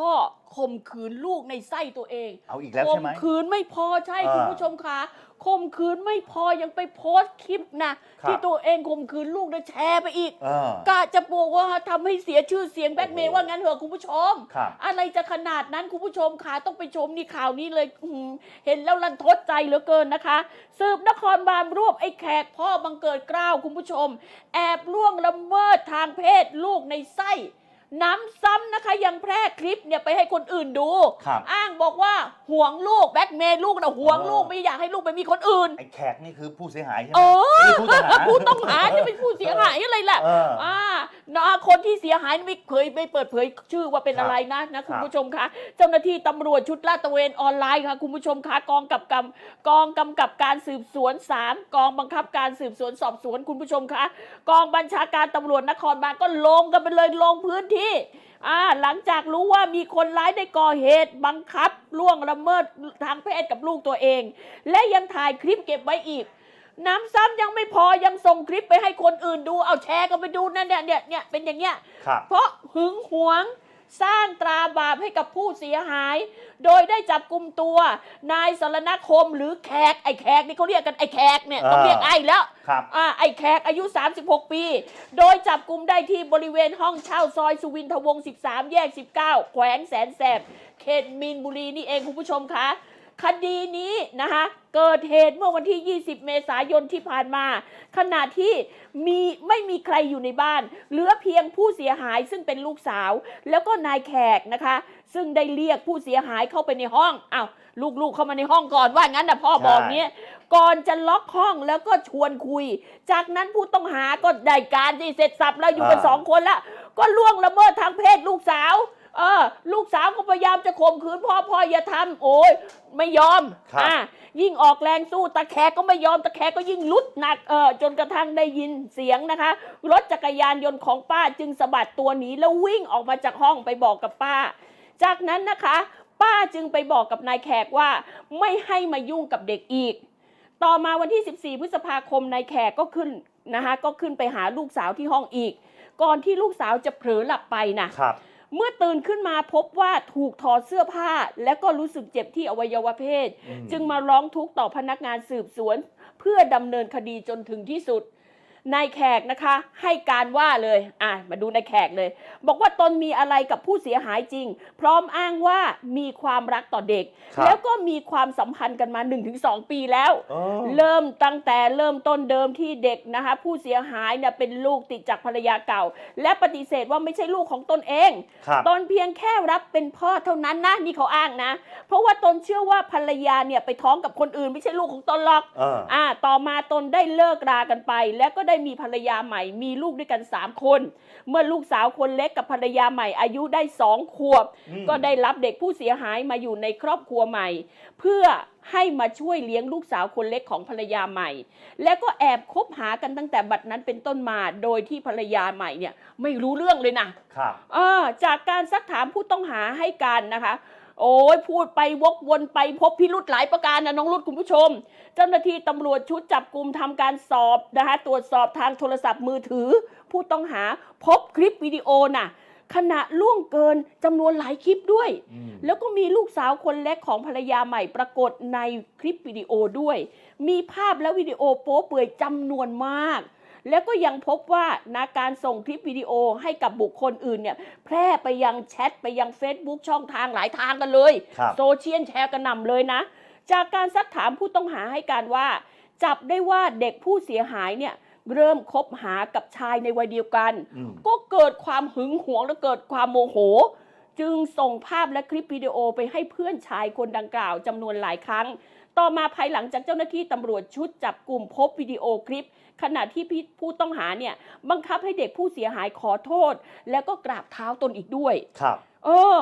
พ่อข่มขืนลูกในไส้ตัวเองเอาอีกแล้วข่ใช่มไหม ขืนไม่พอใช่อ่าคุณผู้ชมคะข่มขืนไม่พอยังไปโพสต์คลิปนะ ครับ ที่ตัวเองข่มขืนลูกได้แชร์ไปอีก เออ กะจะบอกว่าทำให้เสียชื่อเสียงแบ็กเมย์โอ้โห ว่างั้นเหรอคุณผู้ชม ครับ อะไรจะขนาดนั้นคุณผู้ชมคะต้องไปชมนี่ข่าวนี้เลยอื้อหือเห็นแล้วรันทดใจเหลือเกินนะคะ สืบนครบาลรวบไอ้แขกพ่อบังเกิดเกล้าวคุณผู้ชม แอบล่วงละเมิดทางเพศลูกในไส้ น้ำซ้ำนะคะยังแพร่คลิปเนี่ยไปให้คนอื่นดู ครับ อ้างบอกว่าห่วงลูกแบ็กเมย์ลูกนะห่วงเออลูกไม่อยากให้ลูกไปมีคนอื่น ไอ้แขกนี่คือผู้เสียหายใช่ไหมเออนี่ผู้ต้องหา ผู้ต้องหาจะเป็นผู้เสียหายอะไรล่ะ เออ อ่านะคนที่เสียหายไม่เคยไม่เปิดเผยชื่อว่าเป็นครับอะไรนะนะคุณครับ ผู้ชมคะ เจ้าหน้าที่ตำรวจชุดลาดตระเวนออนไลน์ค่ะคุณผู้ชมคะกองกับกำกองกำกับการสืบสวนสามกองบังคับการสืบสวนสอบสวนคุณผู้ชมคะ กองบัญชาการตำรวจนครบาลก็ลงกันไปเลยลงพื้นที่อ่าหลังจากรู้ว่ามีคนร้ายได้ก่อเหตุบังคับล่วงละเมิดทางเพศกับลูกตัวเอง และยังถ่ายคลิปเก็บไว้อีก น้ำซ้ำยังไม่พอยังส่งคลิปไปให้คนอื่นดูเอาแชร์กันไปดูนั่นเนี่ยเนี่ยเนี่ยเป็นอย่างเงี้ยครับเพราะหึงหวง สร้างตราบาปให้กับผู้เสียหาย โดยได้จับกลุ่มตัวนายสรณคมหรือแขกไอ้แขกนี่เขาเรียกกันไอ้แขกเนี่ยต้องอ่าเรียกไอ้แล้วครับอ่าไอ้แขกอายุ 36 ปี โดยจับกลุ่มได้ที่บริเวณห้องเช่าซอยสุวินทวงศ์13 แยก 19 แขวงแสนแสบเขตมีนบุรีนี่เองคุณผู้ชมคะ คดีนี้นะคะเกิดเหตุเมื่อวันที่ 20 เมษายนที่ผ่านมา ขณะที่มีไม่มีใครอยู่ในบ้าน เหลือเพียงผู้เสียหายซึ่งเป็นลูกสาว แล้วก็นายแขกนะคะ ซึ่งได้เรียกผู้เสียหายเข้าไปในห้องอ้าวลูกๆเข้ามาในห้องก่อนว่างั้นนะพ่อบอกเนี้ยก่อนจะล็อกห้องแล้วก็ชวนคุย จากนั้นผู้ต้องหาก็ได้การที่เสร็จสับแล้วอยู่กันอ่าสองคนละก็ล่วงละเมิดทางเพศลูกสาว เออ ลูกสาวก็พยายามจะข่มขืนพ่อพ่ออย่าทำโอ้ยไม่ยอมครับอ่ายิ่งออกแรงสู้ตะแคกก็ไม่ยอมตะแคกก็ยิ่งลุดหนักเออจนกระทั่งได้ยินเสียงนะคะ รถจักรยานยนต์ของป้าจึงสะบัดตัวหนีแล้ววิ่งออกมาจากห้องไปบอกกับป้า จากนั้นนะคะ ป้าจึงไปบอกกับนายแขกว่าไม่ให้มายุ่งกับเด็กอีก ต่อมาวันที่ 14 พฤษภาคมนายแขกก็ขึ้นนะคะก็ขึ้นไปหาลูกสาวที่ห้องอีก ก่อนที่ลูกสาวจะเผลอหลับไปนะ ครับ เมื่อตื่นขึ้นมาพบว่าถูกถอดเสื้อผ้า และก็รู้สึกเจ็บที่อวัยวะเพศอืมจึงมาร้องทุกข์ต่อพนักงานสืบสวน เพื่อดำเนินคดีจนถึงที่สุด นายแขกนะคะ ให้การว่าเลย อะมาดูนายแขกเลย บอกว่าตนมีอะไรกับผู้เสียหายจริง พร้อมอ้างว่ามีความรักต่อเด็ก ครับแล้วก็มีความสัมพันธ์กันมา 1-2 ปีแล้วเออเริ่มตั้งแต่เริ่มต้นเดิมที่เด็กนะคะ ผู้เสียหายเนี่ยเป็นลูกติดจากภรรยาเก่า และปฏิเสธว่าไม่ใช่ลูกของตนเอง ครับ ตนเพียงแค่รับเป็นพ่อเท่านั้นนะนี่เขาอ้างนะ เพราะว่าตนเชื่อว่าภรรยาเนี่ยไปท้องกับคนอื่น ไม่ใช่ลูกของตนหรอก เออ อ่า ต่อมาตนได้เลิกรากันไป แล้วก็ได้มีภรรยาใหม่ มีลูกด้วยกัน3คน เมื่อลูกสาวคนเล็กกับภรรยาใหม่อายุได้สองขวบอืมก็ได้รับเด็กผู้เสียหายมาอยู่ในครอบครัวใหม่ เพื่อให้มาช่วยเลี้ยงลูกสาวคนเล็กของภรรยาใหม่ และก็แอบคบหากันตั้งแต่บัดนั้นเป็นต้นมา โดยที่ภรรยาใหม่เนี่ยไม่รู้เรื่องเลยนะครับเออจากการซักถามผู้ต้องหาให้การนะคะ โอ้ยพูดไปวกวนไปพบพิรุธหลายประการนะน้องรุดคุณผู้ชม เจ้าหน้าที่ตำรวจชุดจับกลุ่มทำการสอบนะคะตรวจสอบทางโทรศัพท์มือถือ ผู้ต้องหาพบคลิปวิดีโอน่ะขณะล่วงเกินจำนวนหลายคลิปด้วยอืมแล้วก็มีลูกสาวคนเล็กของภรรยาใหม่ปรากฏในคลิปวิดีโอด้วย มีภาพและวิดีโอโป๊เปื่อยจำนวนมาก แล้วก็ยังพบว่านาการส่งคลิปวิดีโอให้กับบุคคลอื่นเนี่ยแพร่ไปยังแชทไปยัง Facebook ช่องทางหลายทางกันเลยครับโซเชียลแชร์กันหนำเลยนะ จากการซักถามผู้ต้องหาให้การว่า จับได้ว่าเด็กผู้เสียหายเนี่ยเริ่มคบหากับชายในวัยเดียวกันอืมก็เกิดความหึงหวงและเกิดความโมโห จึงส่งภาพและคลิปวิดีโอไปให้เพื่อนชายคนดังกล่าวจำนวนหลายครั้ง ต่อมาภายหลังจากเจ้าหน้าที่ตำรวจชุดจับกลุ่มพบวิดีโอคลิป ขณะที่พี่ผู้ต้องหาเนี่ยบังคับให้เด็กผู้เสียหายขอโทษ แล้วก็กราบเท้าตนอีกด้วย ครับ เออ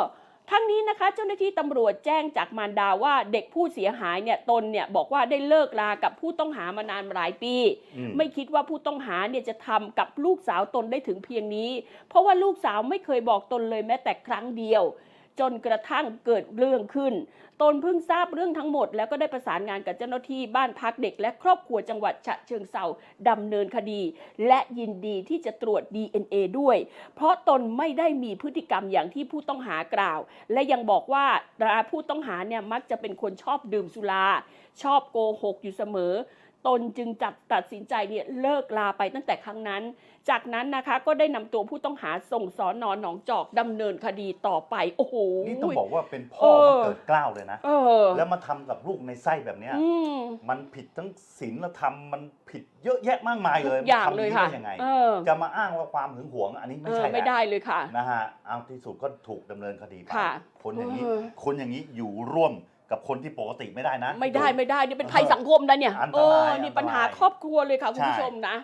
ทั้งนี้นะคะเจ้าหน้าที่ตำรวจแจ้งจากมารดาว่าเด็กผู้เสียหายเนี่ยตนเนี่ยบอกว่าได้เลิกรากับผู้ต้องหามานานหลายปี อืม ไม่คิดว่าผู้ต้องหาเนี่ยจะทำกับลูกสาวตนได้ถึงเพียงนี้ เพราะว่าลูกสาวไม่เคยบอกตนเลยแม้แต่ครั้งเดียว จนกระทั่งเกิดเรื่องขึ้น ตนเพิ่งทราบเรื่องทั้งหมด แล้วก็ได้ประสานงานกับเจ้าหน้าที่บ้านพักเด็ก และครอบครัวจังหวัดฉะเชิงเซาดำเนินคดี และยินดีที่จะตรวจ DNA ด้วย เพราะตนไม่ได้มีพฤติกรรมอย่างที่ผู้ต้องหากล่าว และยังบอกว่าผู้ต้องหาเนี่ยมักจะเป็นคนชอบดื่มสุรา ชอบโกหกอยู่เสมอ ตนจึงจัดตัดสินใจเนี่ยเลิกลาไปตั้งแต่ครั้งนั้น จากนั้นนะคะก็ได้นำตัวผู้ต้องหาส่งสอนอนหนองจอกดำเนินคดีต่อไปโอ้โหนี่ต้องบอกว่าเป็นพ่อเออมาเกิดเกล้าวเลยนะเออแล้วมาทำกับลูกในไส้แบบเนี้ยอืมมันผิดทั้งศีลธรรมมันผิดเยอะแยะมากมายเลยทุกอย่างทำเลยนี้ค่ะได้ยังไงเออจะมาอ้างว่าความหึงหวง อันนี้เอไม่อใช่ไม่แล้วได้เลยค่ะนะฮะเอาที่สุดก็ถูกดำเนินคดีไปค่ะคนอย่างนี้เออคนอย่างนี้อยู่ร่วม กับคนที่ปกติไม่ได้นะ ไม่ได้ไม่ได้นี่เป็นภัยสังคมนะเนี่ยอันตเอรายออันตรายนี่ปัญหาครอบครัวเลยค่ะคุณใช่ผู้ชมนะ